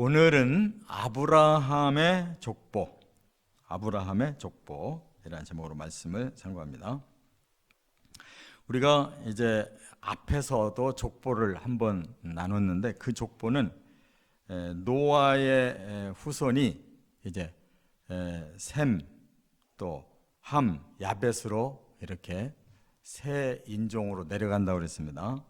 오늘은 아브라함의 족보, 아브라함의 족보이라는 제목으로 말씀을 선고합니다. 우리가 이제 앞에서도 족보를 한번 나눴는데 그 족보는 에, 노아의 에, 후손이 이제 에, 셈, 또 함, 야벳으로 이렇게 새 인종으로 내려간다고 그랬습니다.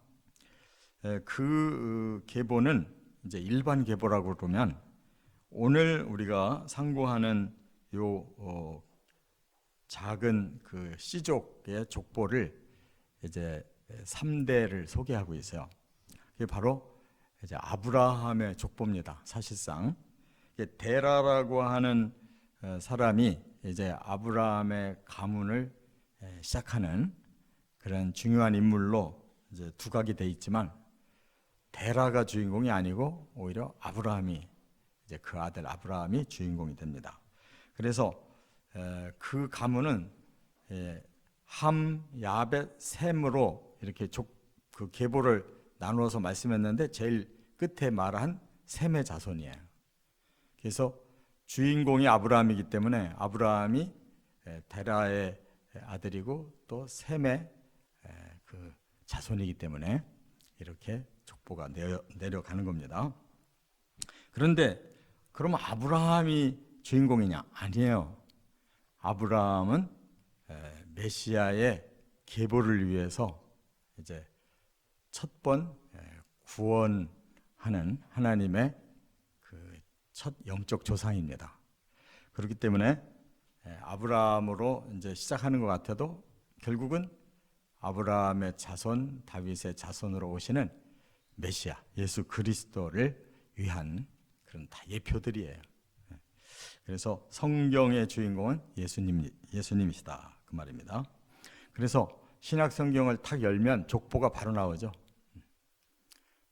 에, 그 어, 계보는 이제 일반 계보라고 그러면 오늘 우리가 상고하는 요 어, 작은 그 씨족의 족보를 이제 3대를 소개하고 있어요. 그게 바로 이제 아브라함의 족보입니다. 사실상 데라라고 하는 어, 사람이 이제 아브라함의 가문을 에, 시작하는 그런 중요한 인물로 이제 두각이 돼 있지만 데라가 주인공이 아니고 오히려 아브라함이 이제 그 아들 아브라함이 주인공이 됩니다. 그래서 에, 그 가문은 예, 함, 야벳, 셈으로 이렇게 족, 그 계보를 나누어서 말씀했는데 제일 끝에 말한 셈의 자손이에요. 그래서 주인공이 아브라함이기 때문에 아브라함이 에, 데라의 아들이고 또 셈의 에, 그 자손이기 때문에 이렇게 족 보가 내려, 내려 가는 겁니다. 그런데 그럼 아브라함이 주인공이냐? 아니에요. 아브라함은 에, 메시아의 계보를 위해서 이제 첫 번 구원하는 하나님의 그 첫 영적 조상입니다. 그렇기 때문에 에, 아브라함으로 이제 시작하는 것 같아도 결국은 아브라함의 자손 다윗의 자손으로 오시는 메시아 예수 그리스도를 위한 그런 다 예표들이에요. 예. 그래서 성경의 주인공은 예수님 예수님이시다 그 말입니다. 그래서 신약 성경을 탁 열면 족보가 바로 나오죠.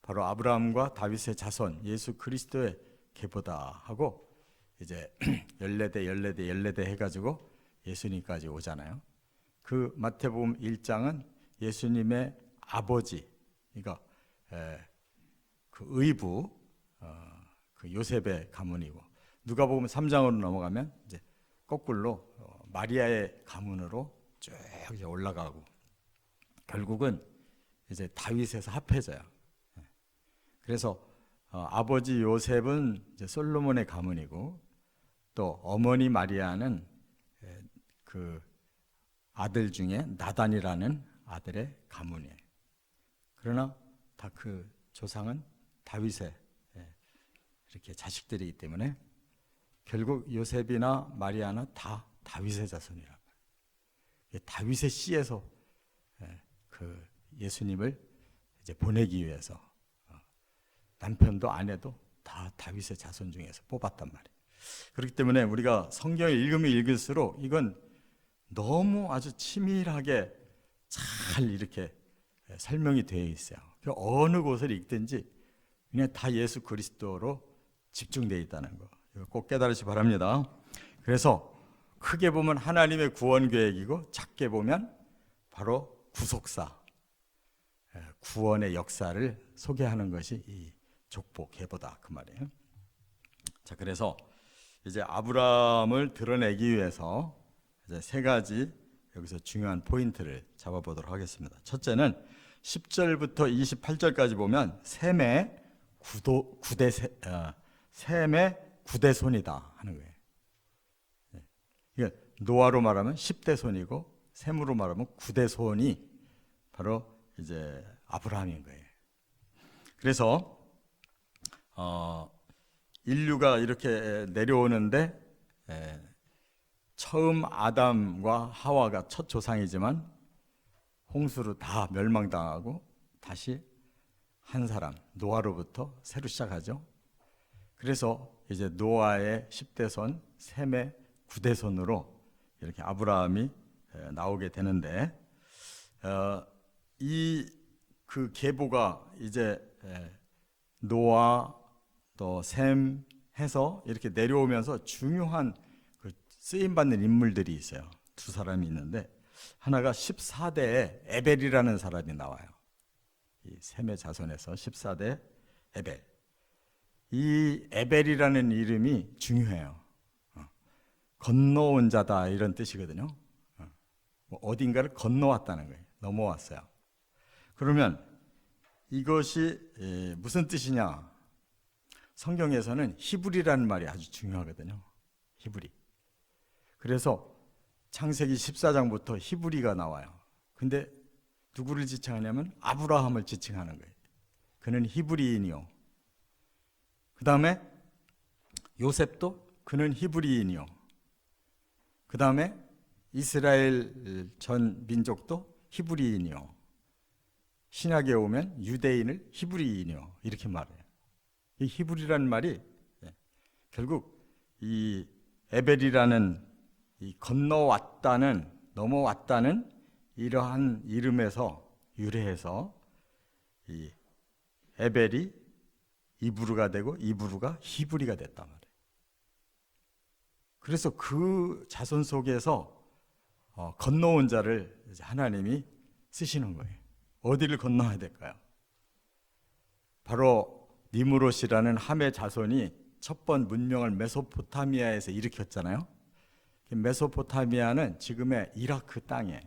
바로 아브라함과 다윗의 자손 예수 그리스도의 계보다 하고 이제 14대 14대 14대 해 가지고 예수님까지 오잖아요. 그 마태복음 1장은 예수님의 아버지 그러니까 에, 그 의부 어, 그 요셉의 가문이고 누가복음 3장으로 넘어가면 이제 거꾸로 어, 마리아의 가문으로 쭉 이제 올라가고 결국은 이제 다윗에서 합해져요. 예. 그래서 어, 아버지 요셉은 이제 솔로몬의 가문이고 또 어머니 마리아는 에, 그 아들 중에 나단이라는 아들의 가문이에요. 그러나 다 그 조상은 다윗의 예, 이렇게 자식들이기 때문에 결국 요셉이나 마리아는 다 다윗의 말이에요. 다윗의 씨에서 예, 그 예수님을 이제 보내기 위해서 어, 남편도 아내도 다 다윗의 자손 중에서 뽑았단 말이에요. 그렇기 때문에 우리가 성경을 읽으면 읽을수록 이건 너무 아주 치밀하게 잘 이렇게 예, 설명이 되어 있어요. 그 어느 곳을 읽든지 그냥 다 예수 그리스도로 집중되어 있다는 거. 꼭 깨달으시 바랍니다. 그래서 크게 보면 하나님의 구원 계획이고 작게 보면 바로 구속사, 예, 구원의 역사를 소개하는 것이 이 족보 계보다 그 말이에요. 자, 그래서 이제 아브라함을 드러내기 위해서 이제 세 가지 여기서 중요한 포인트를 잡아보도록 하겠습니다. 첫째는 10절부터 28절까지 보면 셈의 구도 구대 세, 어, 셈의 구대손이다 하는 거예요. 예. 이게 노아로 말하면 10대 손이고 셈으로 말하면 구대손이 바로 이제 아브라함인 거예요. 그래서 어, 인류가 이렇게 내려오는데 에, 처음 아담과 하와가 첫 조상이지만 홍수로 다 멸망당하고 다시 한 사람 노아로부터 새로 시작하죠. 그래서 이제 노아의 10대 손, 셈의 9대 손으로 이렇게 아브라함이 나오게 되는데 어, 이그 계보가 이제 노아 또 셈 해서 이렇게 내려오면서 중요한 그 쓰임 받는 인물들이 있어요. 두 사람이 있는데 하나가 14대에 에벨이라는 사람이 나와요. 이 셈의 자손에서 14대 에벨. 이 에벨이라는 이름이 중요해요. 어. 건너온 자다 이런 뜻이거든요. 어. 뭐 어딘가를 건너왔다는 거예요. 넘어왔어요. 그러면 이것이 에, 무슨 뜻이냐? 성경에서는 히브리라는 말이 아주 중요하거든요. 히브리. 그래서 창세기 14장부터 히브리가 나와요. 근데 누구를 지칭하냐면 아브라함을 지칭하는 거예요. 그는 히브리인이요. 그 다음에 요셉도 그는 히브리인이요. 그 다음에 이스라엘 전 민족도 히브리인이요. 신약에 오면 유대인을 히브리인이요. 이렇게 말해요. 이 히브리라는 말이 예, 결국 이 에벨이라는 이 건너왔다는 넘어왔다는 이러한 이름에서 유래해서 이 에벨이 이브루가 되고 이브루가 히브리가 됐단 말이에요. 그래서 그 자손 속에서 어, 건너온 자를 하나님이 쓰시는 거예요. 어디를 건너야 될까요? 바로 니무롯이라는 함의 자손이 첫 번 문명을 메소포타미아에서 일으켰잖아요. 메소포타미아는 지금의 이라크 땅에.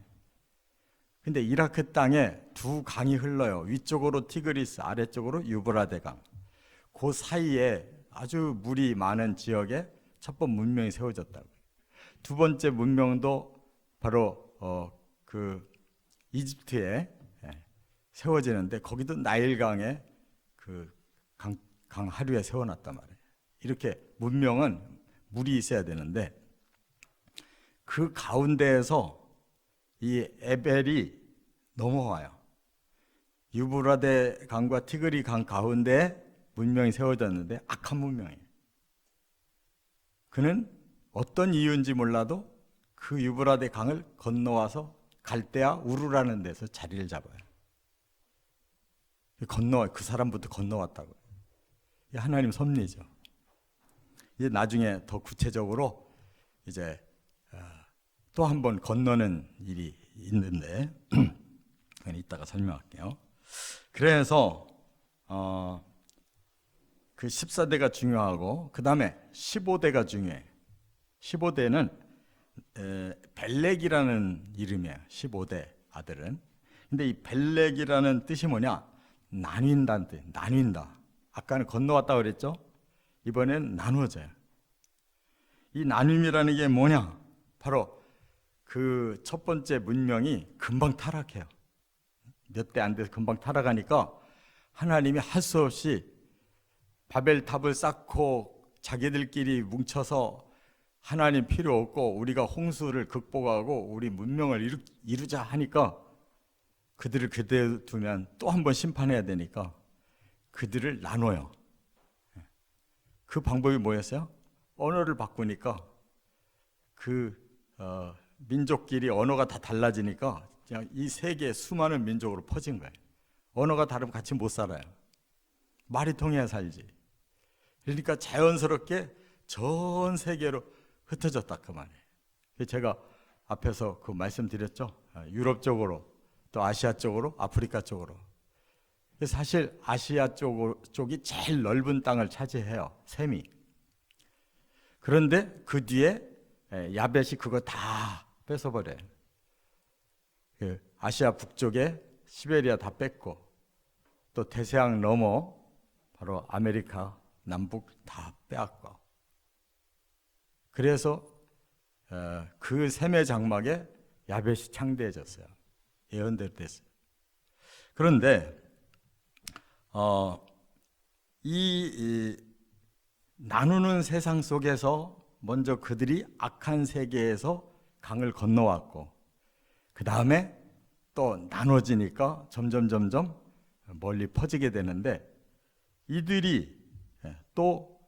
근데 이라크 땅에 두 강이 흘러요. 위쪽으로 티그리스, 아래쪽으로 유브라데 강. 그 사이에 아주 물이 많은 지역에 첫 번 문명이 세워졌다고. 두 번째 문명도 바로 어, 그 이집트에 예, 세워지는데 거기도 나일강에 그 강, 강 하류에 세워놨단 말이에요. 이렇게 문명은 물이 있어야 되는데 그 가운데에서 이 에벨이 넘어와요. 유브라데 강과 티그리 강 가운데 문명이 세워졌는데 악한 문명이에요. 그는 어떤 이유인지 몰라도 그 유브라데 강을 건너와서 갈대아 우르라는 데서 자리를 잡아요. 건너 그 사람부터 건너왔다고. 이 하나님 섭리죠. 이제 나중에 더 구체적으로 이제 어, 또 한 번 건너는 일이 있는데 이따가 설명할게요. 그래서 어, 그 14대가 중요하고 그 다음에 15대가 중요해. 15대는 에, 벨렉이라는 이름이에요. 15대 아들은. 근데 이 벨렉이라는 뜻이 뭐냐? 나뉜다는 뜻. 나뉜다. 아까는 건너왔다 그랬죠? 이번엔 나누어져요. 이 나눔이라는 게 뭐냐? 바로 그 첫 번째 문명이 금방 타락해요. 몇 대 안 돼서 금방 타락하니까 하나님이 할 수 없이 바벨탑을 쌓고 자기들끼리 뭉쳐서 하나님 필요 없고 우리가 홍수를 극복하고 우리 문명을 이루, 이루자 하니까 그들을 그대로 두면 또 한 번 심판해야 되니까 그들을 나눠요. 그 방법이 뭐였어요? 언어를 바꾸니까 그 어, 민족끼리 언어가 다 달라지니까 그냥 이 세계 수많은 민족으로 퍼진 거예요. 언어가 다르면 같이 못 살아요. 말이 통해야 살지. 그러니까 자연스럽게 전 세계로 흩어졌다 그 말이에요. 제가 앞에서 그 말씀드렸죠. 아, 유럽 쪽으로 또 아시아 쪽으로 아프리카 쪽으로. 사실 아시아 쪽, 쪽이 제일 넓은 땅을 차지해요. 셈이. 그런데 그 뒤에 야벳이 그거 다 뺏어버려요. 그 아시아 북쪽에 시베리아 다 뺏고 또 대서양 넘어 바로 아메리카 남북 다 빼앗고 그래서 어, 그 셈의 장막에 야벳이 창대해졌어요. 예언대로 됐어요. 그런데 어, 이, 이 나누는 세상 속에서 먼저 그들이 악한 세계에서 강을 건너왔고 그 다음에 또 나눠지니까 점점 점점 멀리 퍼지게 되는데 이들이 또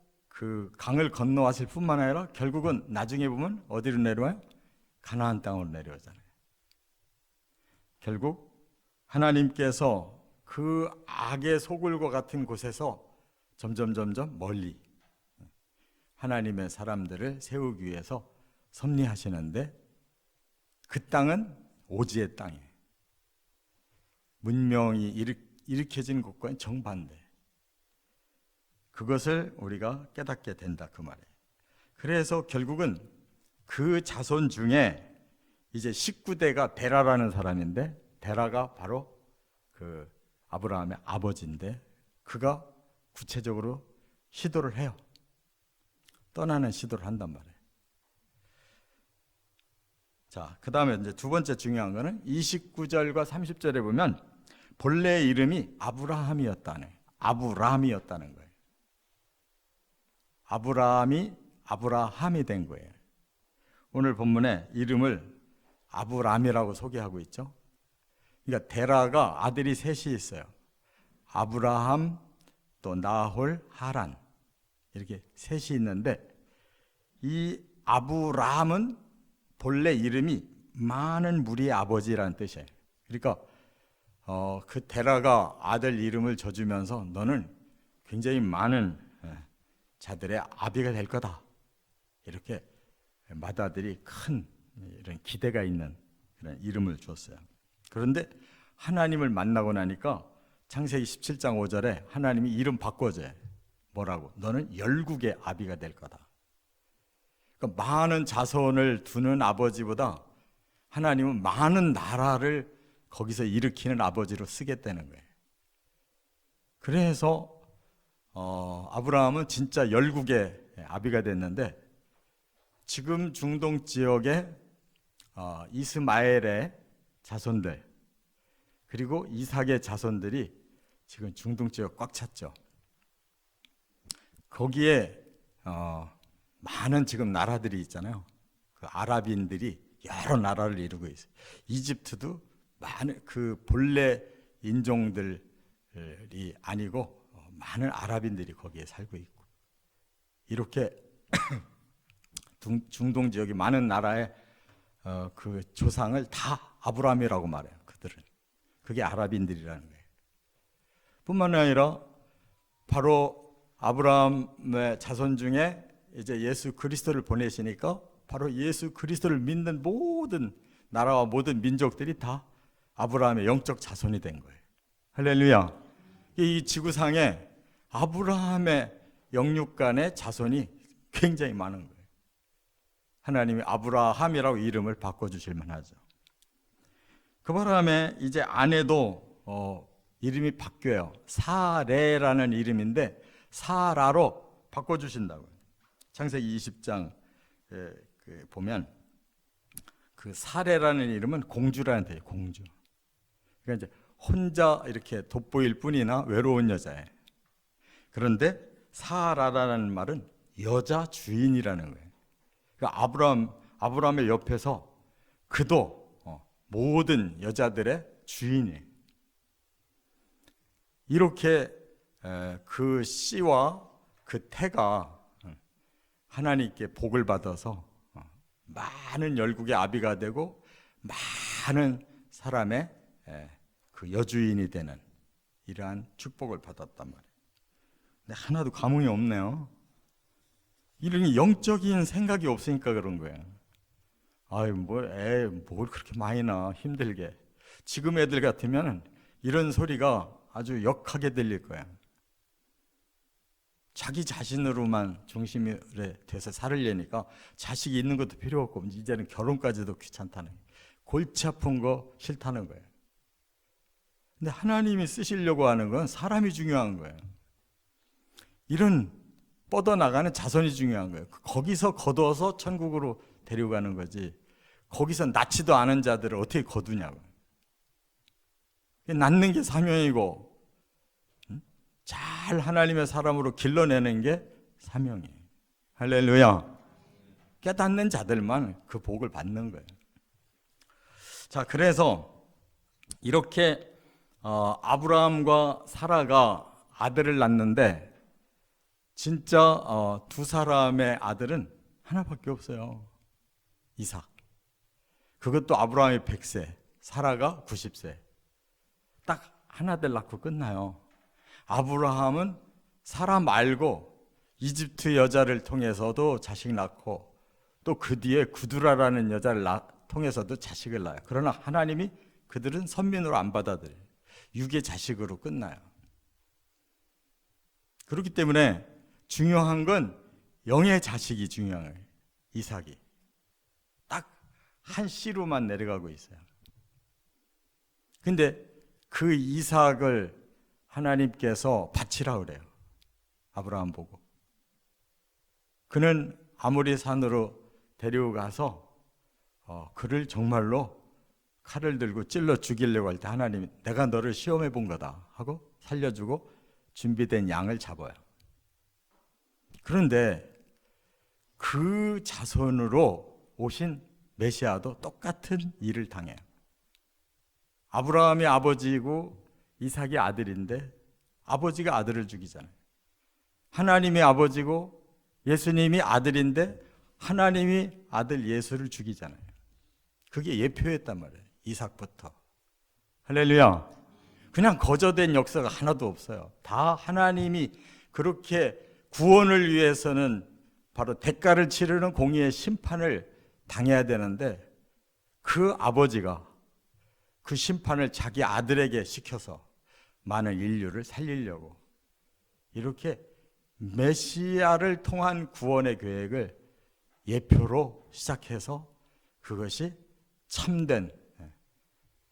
그 강을 건너왔을 뿐만 아니라 결국은 나중에 보면 어디로 내려와요? 가나안 땅으로 내려오잖아요. 결국 하나님께서 그 악의 소굴과 같은 곳에서 점점 점점 멀리 하나님의 사람들을 세우기 위해서 섭리하시는데 그 땅은 오지의 땅이에요. 문명이 일으, 일으켜진 곳과는 정반대. 그것을 우리가 깨닫게 된다 그 말이에요. 그래서 결국은 그 자손 중에 이제 19대가 데라라는 사람인데 데라가 바로 그 아브라함의 아버지인데 그가 구체적으로 시도를 해요. 떠나는 시도를 한단 말이에요. 자, 그 다음에 이제 두 번째 중요한 거는 29절과 30절에 보면 본래 이름이 아브라함이었다는, 아브라함이었다는 거예요. 아브라함이 아브라함이 된 거예요. 오늘 본문에 이름을 아브람이라고 소개하고 있죠. 그러니까 데라가 아들이 셋이 있어요. 아브라함, 또 나홀, 하란 이렇게 셋이 있는데 이 아브라함은 본래 이름이 많은 무리의 아버지라는 뜻이에요. 그러니까 어, 그 데라가 아들 이름을 져주면서 너는 굉장히 많은 예, 자들의 아비가 될 거다. 이렇게 마다들이 큰 이런 기대가 있는 그런 이름을 줬어요. 그런데 하나님을 만나고 나니까 창세기 17장 5절에 하나님이 이름 바꿔줘요. 뭐라고? 너는 열국의 아비가 될 거다. 그러니까 많은 자손을 두는 아버지보다 하나님은 많은 나라를 거기서 일으키는 아버지로 쓰겠다는 거예요. 그래서 어, 아브라함은 진짜 열국의 아비가 됐는데 지금 중동 지역에 어, 이스마엘의 자손들 그리고 이삭의 자손들이 지금 중동 지역 꽉 찼죠. 거기에 어, 많은 지금 나라들이 있잖아요. 그 아랍인들이 여러 나라를 이루고 있어요. 이집트도 많은 그 본래 인종들이 아니고 어, 많은 아랍인들이 거기에 살고 있고 이렇게 중- 중동 지역의 많은 나라의 어, 그 조상을 다 아브라함이라고 말해요. 그들은 그게 아랍인들이라는 거예요. 뿐만 아니라 바로 아브라함의 자손 중에 이제 예수 그리스도를 보내시니까 바로 예수 그리스도를 믿는 모든 나라와 모든 민족들이 다 아브라함의 영적 자손이 된 거예요. 할렐루야. 이 지구상에 아브라함의 영육간의 자손이 굉장히 많은 거예요. 하나님이 아브라함이라고 이름을 바꿔주실 만하죠. 그 바람에 이제 아내도 어, 이름이 바뀌어요. 사레라는 이름인데 사라로 바꿔주신다고요. 창세기 20장 그 보면 그 사레라는 이름은 공주라는 뜻이에요. 공주. 그러니까 이제 혼자 이렇게 돋보일 뿐이나 외로운 여자예요. 그런데 사라라는 말은 여자 주인이라는 거예요. 그러니까 아브라함 아브라함의 옆에서 그도 어, 모든 여자들의 주인이에요. 이렇게 에, 그 씨와 그 태가 어, 하나님께 복을 받아서 어, 많은 열국의 아비가 되고 많은 사람의 에, 그 여주인이 되는 이러한 축복을 받았단 말이에요. 근데 하나도 감흥이 없네요. 이런 영적인 생각이 없으니까 그런 거예요. 아유, 뭐, 애, 뭘 그렇게 많이 나, 힘들게. 지금 애들 같으면 이런 소리가 아주 역하게 들릴 거야. 자기 자신으로만 중심이 돼서 살으려니까 자식이 있는 것도 필요 없고, 이제는 결혼까지도 귀찮다는 거예요. 골치 아픈 거 싫다는 거예요. 근데 하나님이 쓰시려고 하는 건 사람이 중요한 거예요. 이런 뻗어나가는 자손이 중요한 거예요. 거기서 거둬서 천국으로 데려가는 거지. 거기서 낳지도 않은 자들을 어떻게 거두냐고. 낳는 게 사명이고, 응? 잘 하나님의 사람으로 길러내는 게 사명이에요. 할렐루야. 깨닫는 자들만 그 복을 받는 거예요. 자, 그래서 이렇게 어, 아브라함과 사라가 아들을 낳는데 진짜 어, 두 사람의 아들은 하나밖에 없어요. 이삭. 그것도 아브라함이 100세, 사라가 90세. 딱 하나들 낳고 끝나요. 아브라함은 사라 말고 이집트 여자를 통해서도 자식 낳고 또 그 뒤에 구두라라는 여자를 낳, 통해서도 자식을 낳아요. 그러나 하나님이 그들은 선민으로 안 받아들여요. 육의 자식으로 끝나요. 그렇기 때문에 중요한 건 영의 자식이 중요한 거예요. 이삭이. 딱 한 씨로만 내려가고 있어요. 근데 그 이삭을 하나님께서 바치라 그래요. 아브라함 보고. 그는 아무리 산으로 데려가서 어, 그를 정말로 칼을 들고 찔러 죽이려고 할 때 하나님이 내가 너를 시험해 본 거다 하고 살려주고 준비된 양을 잡아요. 그런데 그 자손으로 오신 메시아도 똑같은 일을 당해요. 아브라함이 아버지이고 이삭이 아들인데 아버지가 아들을 죽이잖아요. 하나님이 아버지고 예수님이 아들인데 하나님이 아들 예수를 죽이잖아요. 그게 예표였단 말이에요. 이삭부터. 할렐루야. 그냥 거저된 역사가 하나도 없어요. 다 하나님이 그렇게 구원을 위해서는 바로 대가를 치르는 공의의 심판을 당해야 되는데 그 아버지가 그 심판을 자기 아들에게 시켜서 많은 인류를 살리려고 이렇게 메시아를 통한 구원의 계획을 예표로 시작해서 그것이 참된 예,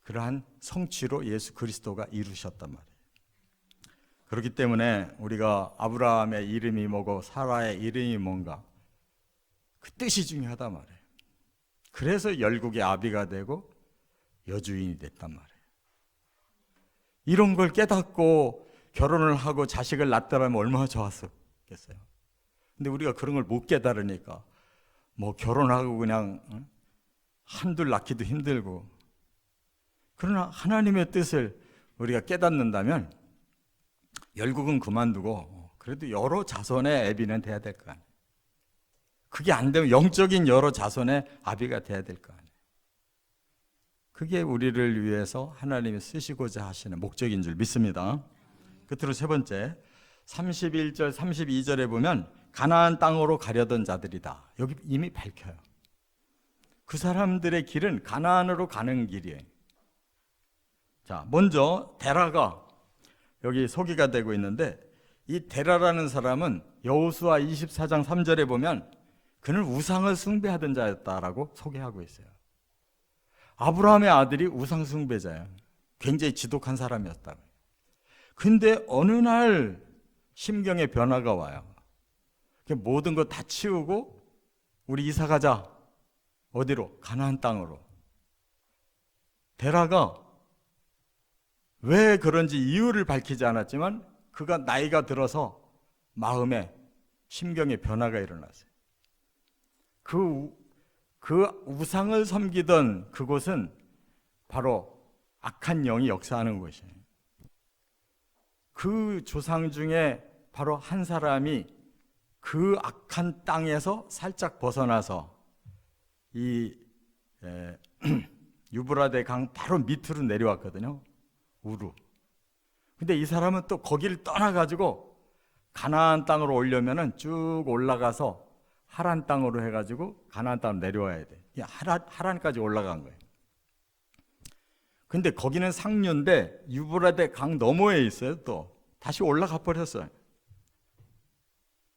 그러한 성취로 예수 그리스도가 이루셨단 말이에요. 그렇기 때문에 우리가 아브라함의 이름이 뭐고 사라의 이름이 뭔가 그 뜻이 중요하단 말이에요. 그래서 열국의 아비가 되고 여주인이 됐단 말이에요. 이런 걸 깨닫고 결혼을 하고 자식을 낳더라면 얼마나 좋았었겠어요. 근데 우리가 그런 걸 못 깨달으니까 뭐 결혼하고 그냥 응? 한둘 낳기도 힘들고 그러나 하나님의 뜻을 우리가 깨닫는다면 열국은 그만두고 그래도 여러 자손의 애비는 돼야 될 거 아니에요. 그게 안 되면 영적인 여러 자손의 아비가 돼야 될 거 아니에요. 그게 우리를 위해서 하나님이 쓰시고자 하시는 목적인 줄 믿습니다. 끝으로 세 번째 31절 32절에 보면 가나안 땅으로 가려던 자들이다. 여기 이미 밝혀요. 그 사람들의 길은 가나안으로 가는 길이에요. 자, 먼저 데라가 여기 소개가 되고 있는데 이 데라라는 사람은 여호수아 24장 3절에 보면 그는 우상을 숭배하던 자였다라고 소개하고 있어요. 아브라함의 아들이 우상 숭배자예요. 굉장히 지독한 사람이었다고. 근데 어느 날 심경의 변화가 와요. 모든 거 다 치우고 우리 이사 가자. 어디로? 가나안 땅으로. 데라가 왜 그런지 이유를 밝히지 않았지만 그가 나이가 들어서 마음에 심경의 변화가 일어났어요. 그, 그 우상을 섬기던 그곳은 바로 악한 영이 역사하는 곳이에요. 그 조상 중에 바로 한 사람이 그 악한 땅에서 살짝 벗어나서 이 에, 유브라데 강 바로 밑으로 내려왔거든요. 우루. 근데 이 사람은 또 거기를 떠나가지고 가나안 땅으로 오려면은 쭉 올라가서 하란 땅으로 해가지고 가나안 땅으로 내려와야 돼. 하란, 하란까지 올라간 거예요. 근데 거기는 상류인데 유브라데 강 너머에 있어요. 또 다시 올라가 버렸어요.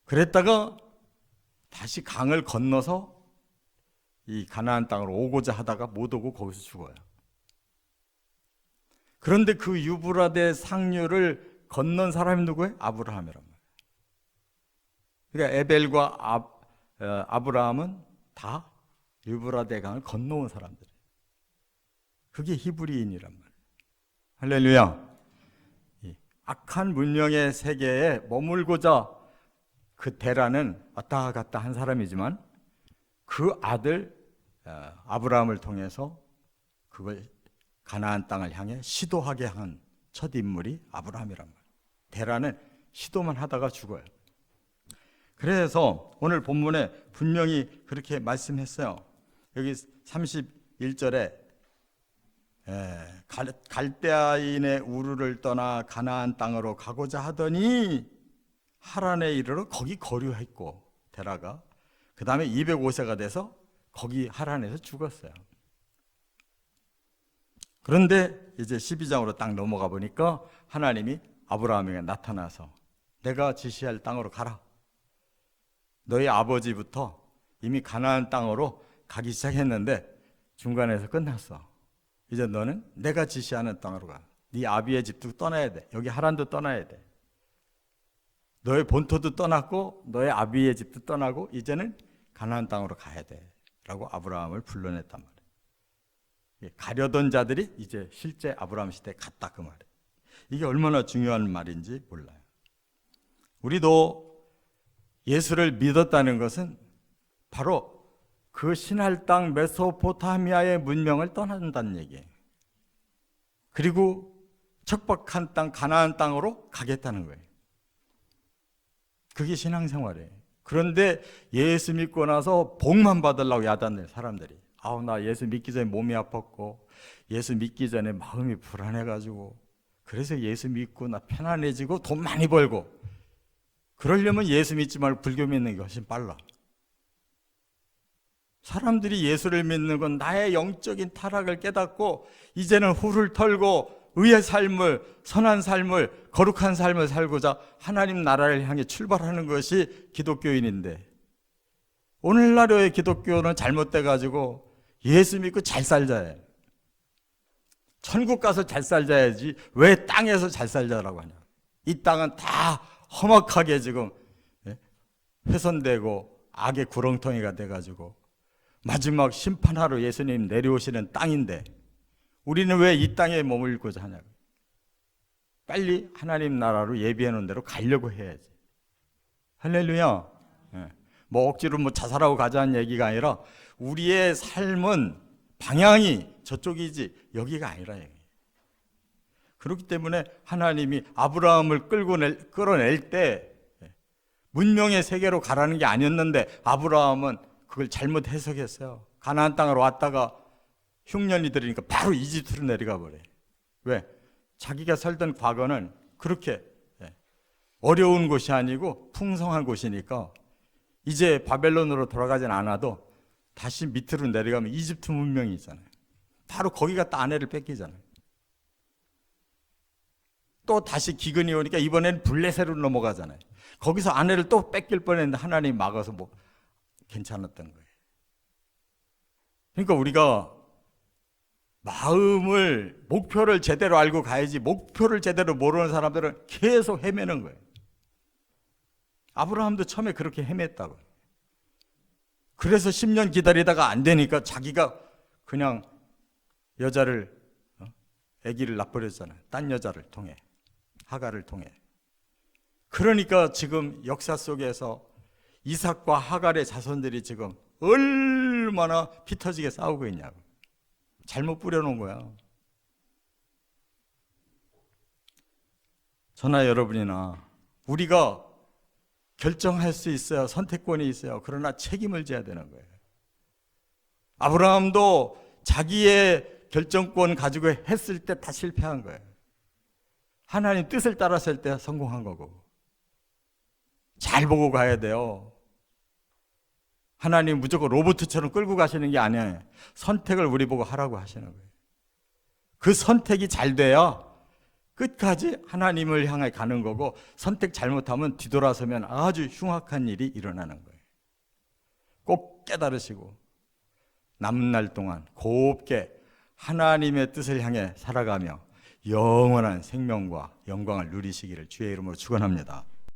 그랬다가 다시 강을 건너서 이 가나안 땅으로 오고자 하다가 못 오고 거기서 죽어요. 그런데 그 유브라데 상류를 건넌 사람이 누구예요? 아브라함이란 말이에요. 그러니까 에벨과 아, 어, 아브라함은 다 유브라데 강을 건너온 사람들이에요. 그게 히브리인이란 말이에요. 할렐루야. 악한 문명의 세계에 머물고자 그 데라는 왔다 갔다 한 사람이지만 그 아들 어, 아브라함을 통해서 그걸 가나안 땅을 향해 시도하게 한 첫 인물이 아브라함이란 말이에요. 데라는 시도만 하다가 죽어요. 그래서 오늘 본문에 분명히 그렇게 말씀했어요. 여기 31절에 갈대아인의 우르를 떠나 가나안 땅으로 가고자 하더니 하란에 이르러 거기 거류했고 데라가 그 다음에 205세가 돼서 거기 하란에서 죽었어요. 그런데 이제 12장으로 딱 넘어가 보니까 하나님이 아브라함에게 나타나서 내가 지시할 땅으로 가라. 너희 아버지부터 이미 가나안 땅으로 가기 시작했는데 중간에서 끝났어. 이제 너는 내가 지시하는 땅으로 가. 네 아비의 집도 떠나야 돼. 여기 하란도 떠나야 돼. 너의 본토도 떠났고 너의 아비의 집도 떠나고 이제는 가나안 땅으로 가야 돼. 라고 아브라함을 불러냈단 말이에요. 예, 가려던 자들이 이제 실제 아브라함 시대에 갔다 그 말이에요. 이게 얼마나 중요한 말인지 몰라요. 우리도 예수를 믿었다는 것은 바로 그 신할 땅 메소포타미아의 문명을 떠난다는 얘기예요. 그리고 척박한 땅 가나안 땅으로 가겠다는 거예요. 그게 신앙생활이에요. 그런데 예수 믿고 나서 복만 받으려고 야단내 사람들이. 아우 나 예수 믿기 전에 몸이 아팠고 예수 믿기 전에 마음이 불안해가지고 그래서 예수 믿고 나 편안해지고 돈 많이 벌고 그러려면 예수 믿지 말고 불교 믿는 게 훨씬 빨라. 사람들이 예수를 믿는 건 나의 영적인 타락을 깨닫고 이제는 후를 털고 의의 삶을 선한 삶을 거룩한 삶을 살고자 하나님 나라를 향해 출발하는 것이 기독교인인데 오늘날의 기독교는 잘못돼 가지고 예수 믿고 잘 살자해. 천국 가서 잘 살자야지 왜 땅에서 잘 살자라고 하냐. 이 땅은 다 험악하게 지금 예? 훼손되고 악의 구렁텅이가 돼 가지고 마지막 심판하러 예수님 내려오시는 땅인데 우리는 왜 이 땅에 머물고자 하냐고. 빨리 하나님 나라로 예비해 놓은 대로 가려고 해야지. 할렐루야. 예. 뭐 억지로 뭐 자살하고 가자는 얘기가 아니라 우리의 삶은 방향이 저쪽이지 여기가 아니라 얘기. 그렇기 때문에 하나님이 아브라함을 끌고 낼, 끌어낼 때 예, 문명의 세계로 가라는 게 아니었는데 아브라함은 그걸 잘못 해석했어요. 가나안 땅으로 왔다가 흉년이 들으니까 바로 이집트로 내려가 버려. 왜? 자기가 살던 과거는 그렇게 예, 어려운 곳이 아니고 풍성한 곳이니까 이제 바벨론으로 돌아가진 않아도 다시 밑으로 내려가면 이집트 문명이 있잖아요. 바로 거기 갔다 아내를 뺏기잖아요. 또 다시 기근이 오니까 이번엔 블레셋으로 넘어가잖아요. 거기서 아내를 또 뺏길 뻔했는데 하나님이 막아서 뭐 괜찮았던 거예요. 그러니까 우리가 마음을 목표를 제대로 알고 가야지 목표를 제대로 모르는 사람들은 계속 헤매는 거예요. 아브라함도 처음에 그렇게 헤맸다고. 그래서 10년 기다리다가 안 되니까 자기가 그냥 여자를 어? 아기를 낳버렸잖아요. 딴 여자를 통해 하가를 통해. 그러니까 지금 역사 속에서 이삭과 하갈의 자손들이 지금 얼마나 피 터지게 싸우고 있냐고. 잘못 뿌려놓은 거야. 저나 여러분이나 우리가 결정할 수 있어요. 선택권이 있어요. 그러나 책임을 져야 되는 거예요. 아브라함도 자기의 결정권 가지고 했을 때 다 실패한 거예요. 하나님 뜻을 따랐을 때 성공한 거고. 잘 보고 가야 돼요. 하나님 무조건 로봇처럼 끌고 가시는 게 아니에요. 선택을 우리 보고 하라고 하시는 거예요. 그 선택이 잘 돼야 끝까지 하나님을 향해 가는 거고 선택 잘못하면 뒤돌아서면 아주 흉악한 일이 일어나는 거예요. 꼭 깨달으시고 남은 날 동안 곱게 하나님의 뜻을 향해 살아가며 영원한 생명과 영광을 누리시기를 주의 이름으로 축원합니다.